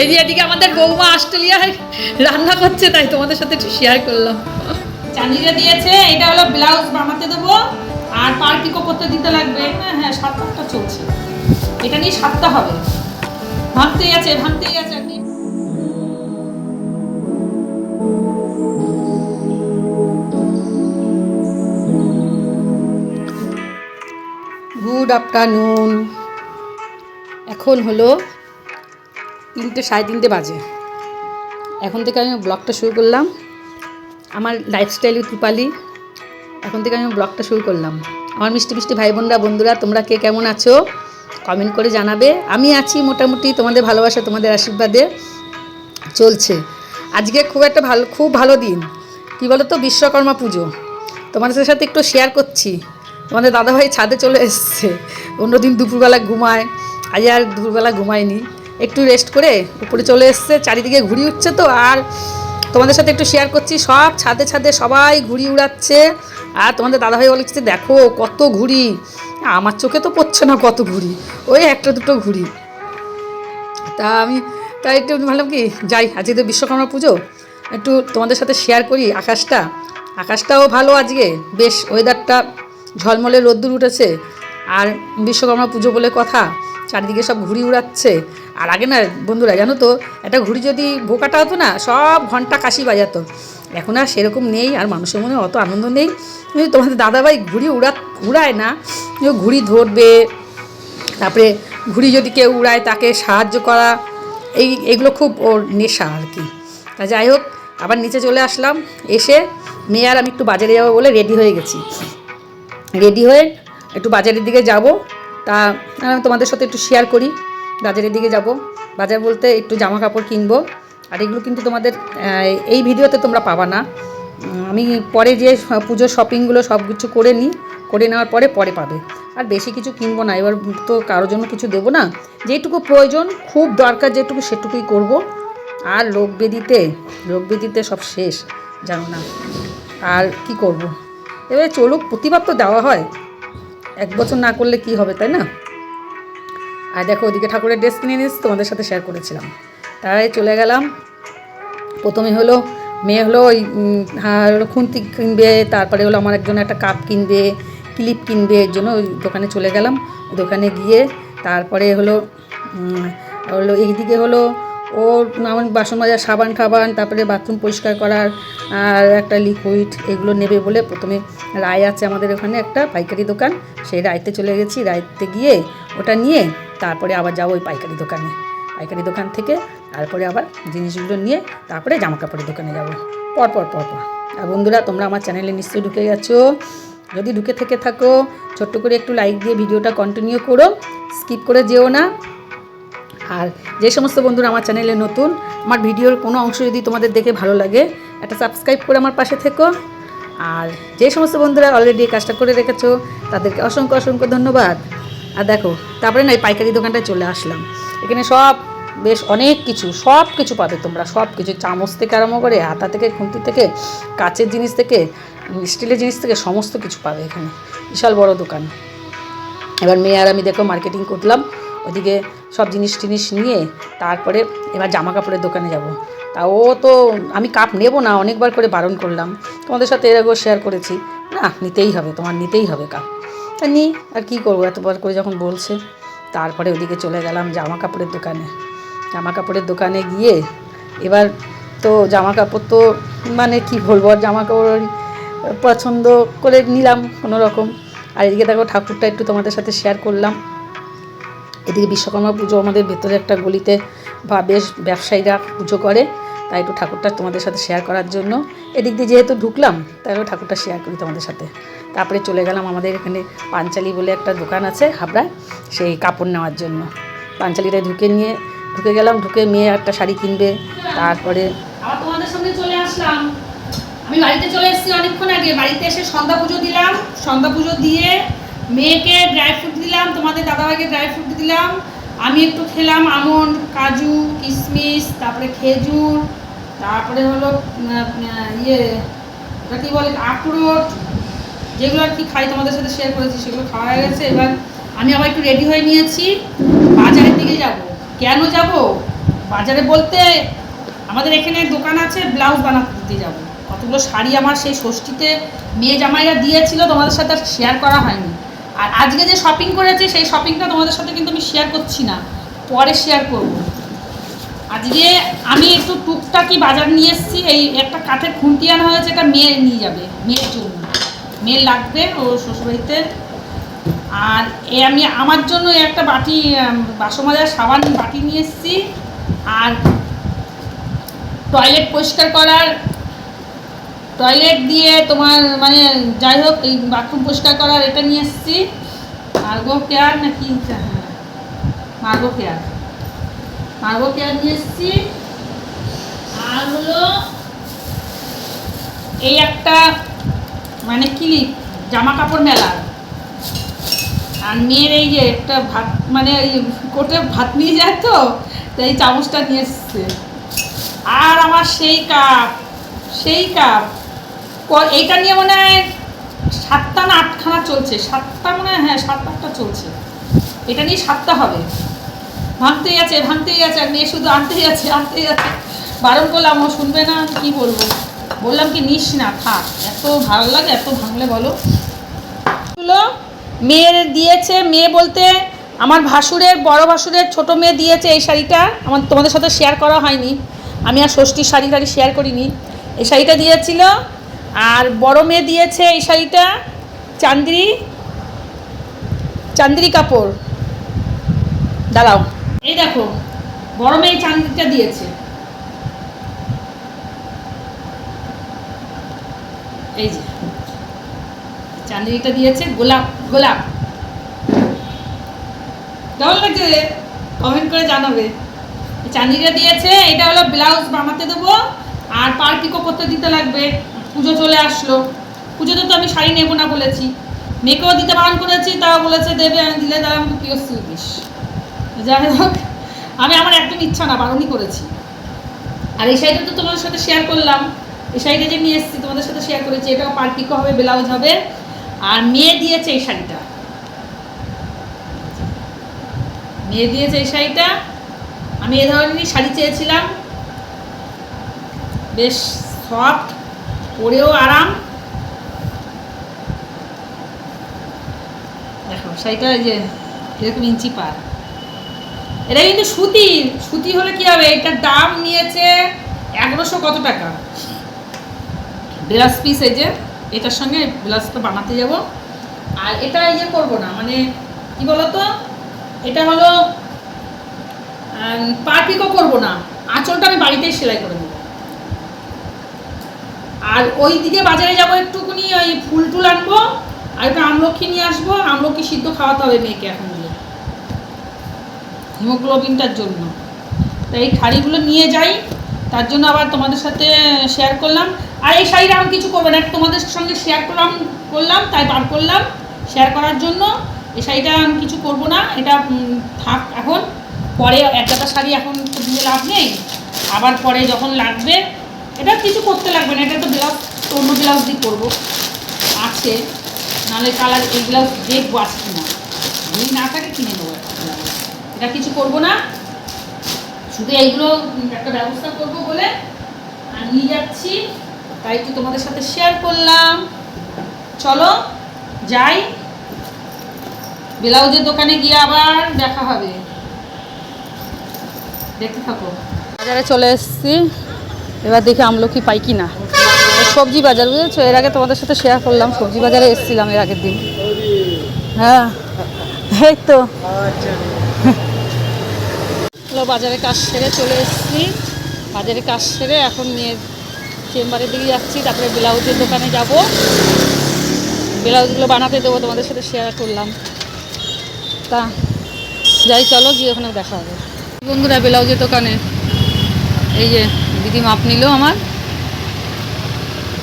এই যে এদিকে আমাদের বৌমা অস্ট্রেলিয়ায় রান্না করছে তাই তোমাদের সাথে একটু শেয়ার করলাম। চাঁদিরা দিয়েছে এটা হলো ব্লাউজ বানাতে দেবো আর পার পিকো করতে দিতে লাগবে। হ্যাঁ হ্যাঁ সাত আটটা চলছে। এটা নিয়ে সাতটা হবে। ভাঙতেই আছে ভাঙতেই আছে গুড আফটারনুন এখন হলো তিনটে, সাড়ে তিনটে বাজে। এখন থেকে আমি ব্লগটা শুরু করলাম। আমার লাইফস্টাইল রূপালি। এখন থেকে আমি ব্লগটা শুরু করলাম। আমার মিষ্টি মিষ্টি ভাই বোনরা বন্ধুরা, তোমরা কে কেমন আছো? কমেন্ট করে জানাবে। আমি আছি মোটামুটি তোমাদের ভালোবাসা, তোমাদের আশীর্বাদে চলছে। আজকে খুব একটা ভালো, খুব ভালো দিন। কী বলো তো বিশ্বকর্মা পুজো। তোমাদের সাথে একটু শেয়ার করছি। তোমাদের দাদাভাই ছাদে চলে এসছে। অন্যদিন দুপুরবেলা ঘুমায়। আজ আর দুপুরবেলা ঘুমায়নি। একটু রেস্ট করে উপরে চলে এসছে, চারিদিকে ঘুরি উঠছে তো, আর তোমাদের সাথে একটু শেয়ার করছি, সব ছাদে ছাদে সবাই ঘুড়ি উড়াচ্ছে। আর তোমাদের দাদাভাই বলেছে দেখো, কত ঘুড়ি। আমার চোখে তো পড়ছে না কত ঘুড়ি, ওই একটা দুটো ঘুড়ি। তা আমি তাই একটু ভাবলাম কি, যাই, আজকে তো বিশ্বকর্মা পুজো। একটু তোমাদের সাথে শেয়ার করি আকাশটা। আকাশটাও ভালো আজকে, বেশ ওয়েদারটা ঝলমলে রোদ্দুর উঠেছে। আর বিশ্বকর্মা পুজো বলে কথা, চারিদিকে সব ঘুড়ি উড়াচ্ছে। আর আগে না, বন্ধুরা, জানো তো, একটা ঘুড়ি যদি বোকাটা হতো না, সব ঘণ্টা কাশি বাজাতো। এখন আর সেরকম নেই, আর মানুষের মনে অত আনন্দ নেই। তোমাদের দাদাভাই ঘুড়ি উড়া, উড়ায় না ঘুড়ি ধরবে, তারপরে ঘুড়ি যদি কেউ উড়ায়, তাকে সাহায্য করা, এই, এগুলো খুব ওর নেশা আর কি। তা যাই হোক, আবার নিচে চলে আসলাম, এসে মেয়ে আর আমি একটু বাজারে যাব বলে রেডি হয়ে গেছি। রেডি হয়ে একটু বাজারের দিকে যাব। তা আমি তোমাদের সাথে একটু শেয়ার করি। বাজারের দিকে যাব। বাজার বলতে একটু জামা কাপড় কিনবো। আর এগুলো কিন্তু তোমাদের এই ভিডিওতে তোমরা পাবা না। আমি পরে যে পুজোর শপিংগুলো সব কিছু করে নিই, করে নেওয়ার পরে পরে পাবে। আর বেশি কিছু কিনবো না। এবার তো কারোর জন্য কিছু দেবো না। যেটুকু প্রয়োজন, খুব দরকার যেটুকু, সেটুকুই করব। আর লোক বেদিতে লোক বেদিতে সব শেষ, জানো না। আর কি করব। এবারে চলুক, প্রতিবার তো দেওয়া হয়। এক বছর না করলে কি হবে, তাই না? আর দেখো ওদিকে ঠাকুরের ড্রেস কিনে নিয়েছি তোমাদের সাথে শেয়ার করেছিলাম। তারাই চলে গেলাম। প্রথমে হলো মেয়ে হলো ওই হ্যাঁ, হলো খুন্তি কিনবে তারপরে হলো আমার একজন একটা কাপ কিনবে ক্লিপ কিনবে এর জন্য ওই দোকানে চলে গেলাম। দোকানে গিয়ে তারপরে হলো হলো এইদিকে হলো ও আমার বাসন মাজার সাবান টাবান তারপরে বাথরুম পরিষ্কার করার আর একটা লিকুইড এগুলো নেবে বলে প্রথমে রায় আছে আমাদের ওখানে একটা পাইকারি দোকান। সেই রায়তে চলে গেছি রায়তে গিয়ে ওটা নিয়ে তারপরে আবার যাব ওই পাইকারি দোকানে। পাইকারি দোকান থেকে তারপরে আবার জিনিসগুলো নিয়ে তারপরে জামা কাপড়ের দোকানে যাব। পর পর পর পর। আর বন্ধুরা, তোমরা আমার চ্যানেলে নিশ্চয়ই ঢুকে গেছো। যদি ঢুকে থেকে থাকো, ছোট্ট করে একটু লাইক দিয়ে ভিডিওটা কন্টিনিউ করো। স্কিপ করে যেও না। আর যে সমস্ত বন্ধুরা আমার চ্যানেলে নতুন, আমার ভিডিওর কোনো অংশ যদি তোমাদের দেখে ভালো লাগে, একটা সাবস্ক্রাইব করে আমার পাশে থেকো। আর যে সমস্ত বন্ধুরা অলরেডি কাজটা করে রেখেছো, তাদেরকে অসংখ্য অসংখ্য ধন্যবাদ। আর দেখো, তারপরে না এই পাইকারি দোকানটায় চলে আসলাম। এখানে সব বেশ অনেক কিছু, সব কিছু পাবে তোমরা, সব কিছু। চামচ থেকে আরম্ভ করে হাতা থেকে, খুন্তি থেকে, কাচের জিনিস থেকে স্টিলের জিনিস থেকে সমস্ত কিছু পাবে এখানে। বিশাল বড় দোকান। এবার মেয়ে আর আমি দেখো মার্কেটিং করলাম। ওদিকে সব জিনিস টিনিস নিয়ে তারপরে এবার জামা কাপড়ের দোকানে যাব। তা ও তো, আমি কাপ নেব না, অনেকবার করে বারণ করলাম। তোমাদের সাথে এর আগেও শেয়ার করেছি। না, নিতেই হবে, তোমার নিতেই হবে কাপ। তা নিই আর কী করব? এতবার করে যখন বলছে, তারপরে ওদিকে চলে গেলাম জামা কাপড়ের দোকানে। জামা কাপড়ের দোকানে গিয়ে এবার তো জামা কাপড় তো মানে কি বলব, আর জামা কাপড় পছন্দ করে নিলাম কোনো রকম আর এদিকে দেখো ঠাকুরটা একটু তোমাদের সাথে শেয়ার করলাম। এদিকে বিশ্বকর্মা পুজো আমাদের ভেতরে একটা গলিতে বা বেশ ব্যবসায়ীরা পুজো করে, তাই একটু ঠাকুরটা তোমাদের সাথে শেয়ার করার জন্য। এদিক দিয়ে যেহেতু ঢুকলাম, তাই ঠাকুরটা শেয়ার করি তোমাদের সাথে। তারপরে চলে গেলাম আমাদের এখানে পাঞ্চালি বলে একটা দোকান আছে হাবড়ায়, সেই কাপড় নেওয়ার জন্য। পাঞ্চালিতে ঢুকে নিয়ে, ঢুকে গেলাম, ঢুকে মেয়ে একটা শাড়ি কিনবে, তারপরে তোমাদের সঙ্গে চলে আসলাম। আমি বাড়িতে চলে এসেছি অনেকক্ষণ আগে, বাড়িতে এসে সন্ধ্যা পুজো দিলাম। সন্ধ্যা পুজো দিয়ে মেয়েকে ড্রাই ফ্রুট দিলাম, তোমাদের দাদাভাইকে ড্রাই ফ্রুট দিলাম। আমি একটু খেলাম আমন্ড, কাজু, কিশমিশ, তারপরে খেজুর, তারপরে হলো ইয়ে কী বলে, আখরোট যেগুলো আর কি খাই তোমাদের সাথে শেয়ার করেছি, সেগুলো খাওয়া হয়ে গেছে। এবার আমি আবার একটু রেডি হয়ে নিয়েছি। বাজারের দিকে যাব। কেন যাব? বাজারে বলতে আমাদের এখানে দোকান আছে ব্লাউজ বানাতে দিতে যাব। কতগুলো শাড়ি আমার সেই ষষ্ঠীতে মেয়ে জামাইরা দিয়েছিল, তোমাদের সাথে শেয়ার করা হয়নি। আর আজকে যে শপিং করেছি, সেই শপিংটা তোমাদের সাথে কিন্তু আমি শেয়ার করছি না। পরে শেয়ার করব। আজকে আমি একটু টুকটাকি বাজার নিয়ে এসেছি, এই একটা কাঠের খুন্তি আনা হয়েছে, এটা মেয়ে নিয়ে যাবে, মেয়ের জন্য। মেয়ের লাগবে ও শ্বশুরবাড়িতে। আর এ আমি আমার জন্য একটা বাটি উম, বাসন মাজার সাবান বাটি নিয়ে এসেছি। আর টয়লেট পরিষ্কার করার টয়লেট দিয়ে তোমার মানে যাই হোক এই বাথরুম পরিষ্কার করার এটা নিয়ে এসেছি। মার্গো কেয়ার নাকি? হ্যাঁ মার্গো কেয়ার মার্গো কেয়ার নিয়ে এসেছি। আর হলো এই একটা মানে ক্লিপ জামা কাপড় মেলার আর মেয়ের এই যে একটা ভাত মানে কোটে ভাত নিয়ে যায় তো তো এই চামচটা নিয়ে এসছে। আর আমার সেই কাপ সেই কাপ। ক- এইটা নিয়ে মনে হয় সাতটা না আটখানা চলছে। সাতটা মনে হয় হ্যাঁ সাত আটটা চলছে। এটা নিয়ে সাতটা হবে। ভাঙতেই আছে ভাঙতেই আছে। আর মেয়ে শুধু আনতেই আছে আনতেই আছে। বারণ করলাম, ও শুনবে না, কী বলব? বললাম কি, নিস না, থাক। এত ভালো লাগে, এত ভাঙলে বলো। মেয়ের দিয়েছে, মেয়ে বলতে আমার ভাসুরের, বড় ভাসুরের ছোট মেয়ে দিয়েছে এই শাড়িটা। আমার তোমাদের সাথে শেয়ার করা হয়নি। আমি আর ষষ্ঠীর শাড়ি টাড়ি শেয়ার করিনি। এই শাড়িটা দিয়েছিল, আর বড় মেয়ে দিয়েছে এই শাড়িটা, চান্দ্রি চান্দ্রি কাপড় দাঁড়াও। এই দেখো, বড় মেয়ে চান্দ্রিটা দিয়েছে। এই যে। চান্দিনীটা দিয়েছে, গোলাপ গোলাপ। কেমন লাগছে কমেন্ট করে জানাবে। এই চান্দিনীটা দিয়েছে, এটা হলো ব্লাউজ বানাতে দেবো, আর পার পিকো করতে দিতে লাগবে। পুজো চলে আসলো। পুজোতে তো আমি শাড়ি নেব না বলেছি। মেয়েকেও দিতে বারণ করেছি, তাও বলেছে, দেবে আমি দিলে তারা আমাকে প্রিয় দিস যাই হোক, আমি আমার একদম ইচ্ছা না, বারণই করেছি। আর এই শাড়িটা তো তোমাদের সাথে শেয়ার করলাম। এই শাড়িটা যে নিয়ে এসেছি, তোমাদের সাথে শেয়ার করেছি, এটাও পার্পিকো হবে ব্লাউজ হবে। আর মেয়ে দিয়েছে এই শাড়িটা। মেয়ে দিয়েছে এই শাড়িটা। আমি এ ধরনেরই শাড়ি চেয়েছিলাম। বেশ সফট পরেও আরাম। দেখো, শাড়িটা যে এরকম ইঞ্চি পার। এটা কিন্তু সুতির। সুতি হলে কি হবে? এটার দাম নিয়েছে এগারোশো কত টাকা। ব্লাউজ পিস এই যে, এটার সঙ্গে ব্লাউজটা বানাতে যাব। আর এটা এই যে করব না মানে কি বলতো? এটা হলো পার্পিকও করব না, আঁচলটা আমি বাড়িতেই সেলাই করে দেবো। আর ওই দিকে বাজারে যাব একটুকুনি ওই ফুল টুল আনব, আর একটু আমলক্ষী নিয়ে আসব, আমলক্ষী সিদ্ধ খাওয়াতে হবে মেয়েকে এখন দিয়ে হিমোগ্লোবিনটার জন্য। তাই এই খাড়িগুলো নিয়ে যাই, তার জন্য আবার তোমাদের সাথে শেয়ার করলাম। আর এই শাড়িটা আমি কিছু করব না তোমাদের সঙ্গে শেয়ার করলাম করলাম, তাই বার করলাম শেয়ার করার জন্য। এই শাড়িটা আমি কিছু করব না, এটা থাক এখন। পরে একটা শাড়ি এখন দিয়ে লাভ নেই। আবার পরে যখন লাগবে, এটা কিছু করতে লাগবে না, এটা তো ব্লাউজ অন্য ব্লাউজ দিয়ে করব। আছে, নাহলে কালার এই ব্লাউজ দেখব আছে কিনা যদি না থাকে কিনে নেব এটা কিছু করব না। শুধু এইগুলো একটা ব্যবস্থা করব বলে নিয়ে যাচ্ছি। তাই একটু তোমাদের সাথে শেয়ার করলাম। চলো, যাই। ব্লাউজের দোকানে গিয়ে আবার দেখা হবে। দেখতে থাকো। বাজারে চলে এসেছি। এবার দেখি আমলকি পাই কি না সবজি বাজার, বুঝেছ? এর আগে তোমাদের সাথে শেয়ার করলাম। সবজি বাজারে এসেছিলাম এর আগের দিন। হ্যাঁ এই তো। বাজারে কাজ সেরে চলে এসেছি। বাজারে কাজ সেরে এখন মেয়ের চেম্বারের দিকে যাচ্ছি তারপরে ব্লাউজের দোকানে যাব। ব্লাউজগুলো বানাতে দেবো তোমাদের সাথে শেয়ার করলাম। তা যাই চলো গিয়ে ওখানে দেখা হবে। বন্ধুরা ব্লাউজের দোকানে। এই যে দিদি মাপ নিল আমার।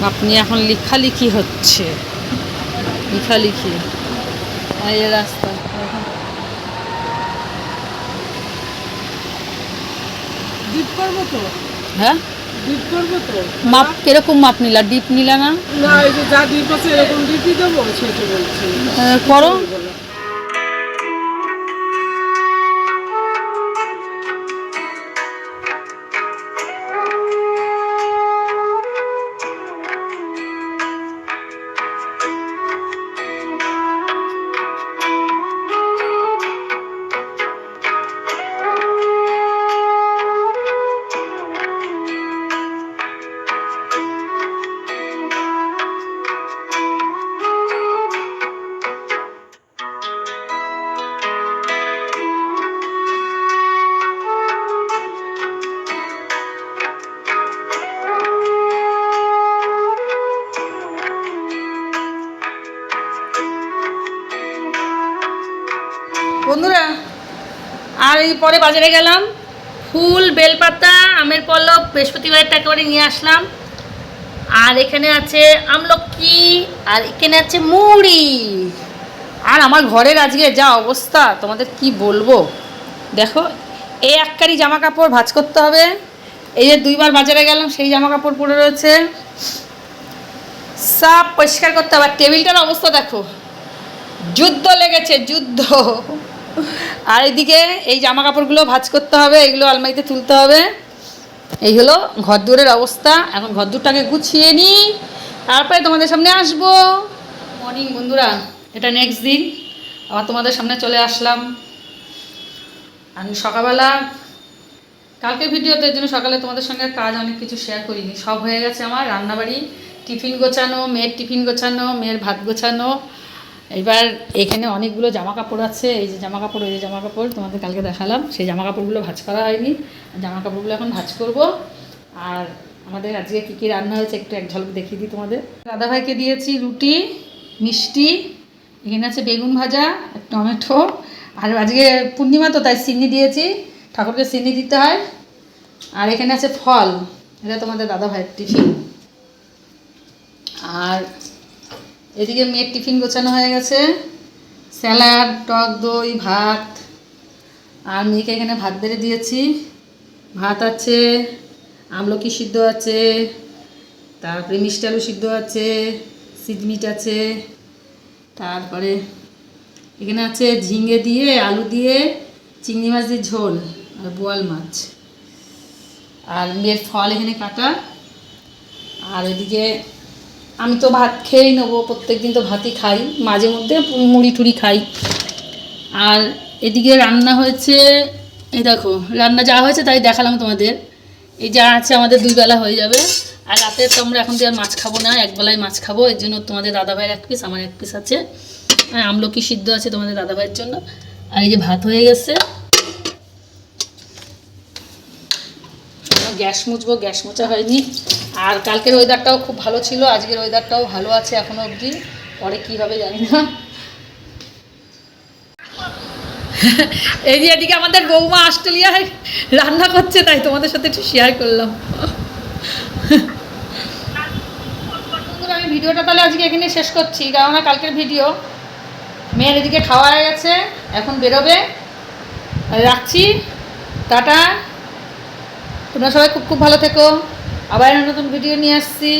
মাপ নিয়ে এখন লিখালিখি হচ্ছে। লেখালেখি। এই রাস্তা ডিপ করব তো? হ্যাঁ? ডিপ করব তো। মাপ কীরকম মাপ নিলা? ডিপ নিলা না? না এই যে যা ডিপ আছে এরকম ডিপই দেবো সেটা বলছি। আহ, করো আমি পরে বাজারে গেলাম। ফুল বেলপাতা আমের পল্লব বৃহস্পতিবারটা একেবারে নিয়ে আসলাম। আর এখানে আছে আমলকি আর এখানে আছে মুড়ি। আর আমার ঘরের আজকে যা অবস্থা তোমাদের কি বলব? দেখো এই এককারি জামা কাপড় ভাঁজ করতে হবে। এই যে দুইবার বাজারে গেলাম সেই জামা কাপড় পরে রয়েছে। সব পরিষ্কার করতে হবে। আর টেবিলটার অবস্থা দেখো। যুদ্ধ লেগেছে যুদ্ধ। আর এদিকে এই জামা কাপড়গুলো ভাজ করতে হবে, এগুলো আলমারিতে তুলতে হবে। এই হলো ঘরদুয়ারের অবস্থা। এখন ঘরদুরটাকে গুছিয়ে নিই তারপরে তোমাদের সামনে আসব। মর্নিং বন্ধুরা, এটা নেক্সট দিন। আবার তোমাদের সামনে চলে আসলাম। আমি সকালবেলা কালকের ভিডিওতে জন্য সকালে তোমাদের সঙ্গে কাজ অনেক কিছু শেয়ার করিনি। সব হয়ে গেছে আমার রান্নাবাড়ি। টিফিন গোছানো, মেয়ের টিফিন গোছানো, মেয়ের ভাত গোছানো। এবার এখানে অনেকগুলো জামা কাপড় আছে, এই যে জামা কাপড় এই যে জামা কাপড় তোমাদের কালকে দেখালাম। সেই জামা কাপড়গুলো ভাজ করা হয়নি। জামা কাপড়গুলো এখন ভাজ করব। আর আমাদের আজকে কী কী রান্না হয়েছে একটু এক ঝলক দেখিয়ে দিই তোমাদের। দাদাভাইকে দিয়েছি রুটি, মিষ্টি, এখানে আছে বেগুন ভাজা টমেটো। আর আজকে পূর্ণিমা তো, তাই চিনি দিয়েছি। ঠাকুরকে চিনি দিতে হয়। আর এখানে আছে ফল। এটা তোমাদের দাদা ভাইয়ের টিফিন। আর এদিকে মেয়ের টিফিন গোছানো হয়ে গেছে। স্যালাড, টক দই, ভাত। আর মেয়েকে এখানে ভাত বেড়ে দিয়েছি। ভাত আছে, আমলকি সিদ্ধ আছে, তারপরে মিষ্টি আলু সিদ্ধ আছে সিডমিট আছে। তারপরে এখানে আছে ঝিঙে দিয়ে, আলু দিয়ে, চিংড়ি মাছ দিয়ে ঝোল আর বোয়াল মাছ। আর মেয়ের ফল এখানে কাটা। আর এদিকে আমি তো ভাত খেয়েই নেব প্রত্যেক দিন তো ভাতই খাই, মাঝে মধ্যে মুড়ি টুড়ি খাই। আর এদিকে রান্না হয়েছে, এই দেখো, রান্না যা হয়েছে তাই দেখালাম তোমাদের। এই যা আছে আমাদের দুই বেলা হয়ে যাবে। আর রাতে তো আমরা এখন দিয়ে আর মাছ খাব না, এক বেলায় মাছ খাব, এর জন্য তোমাদের দাদাভাইয়ের এক পিস আমার এক পিস আছে। আমলকি সিদ্ধ আছে তোমাদের দাদাভাইয়ের জন্য। আর এই যে ভাত হয়ে গেছে। গ্যাস মুছবো, গ্যাস মোছা হয়নি। আর কালকের ওয়েদারটাও খুব ভালো ছিল, আজকের ওয়েদারটাও ভালো আছে এখনও অবধি। পরে কী হবে জানি না। এই যে এদিকে আমাদের বৌমা অস্ট্রেলিয়ায় রান্না করছে, তাই তোমাদের সাথে একটু শেয়ার করলাম। আমি ভিডিওটা তাহলে আজকে এখানে শেষ করছি, কেননা কালকের ভিডিও মেয়ের এদিকে খাওয়া হয়ে গেছে, এখন বেরোবে। রাখছি, টাটা। তোমরা সবাই খুব খুব ভালো থেকো। আবার নতুন ভিডিও নিয়ে আসছি।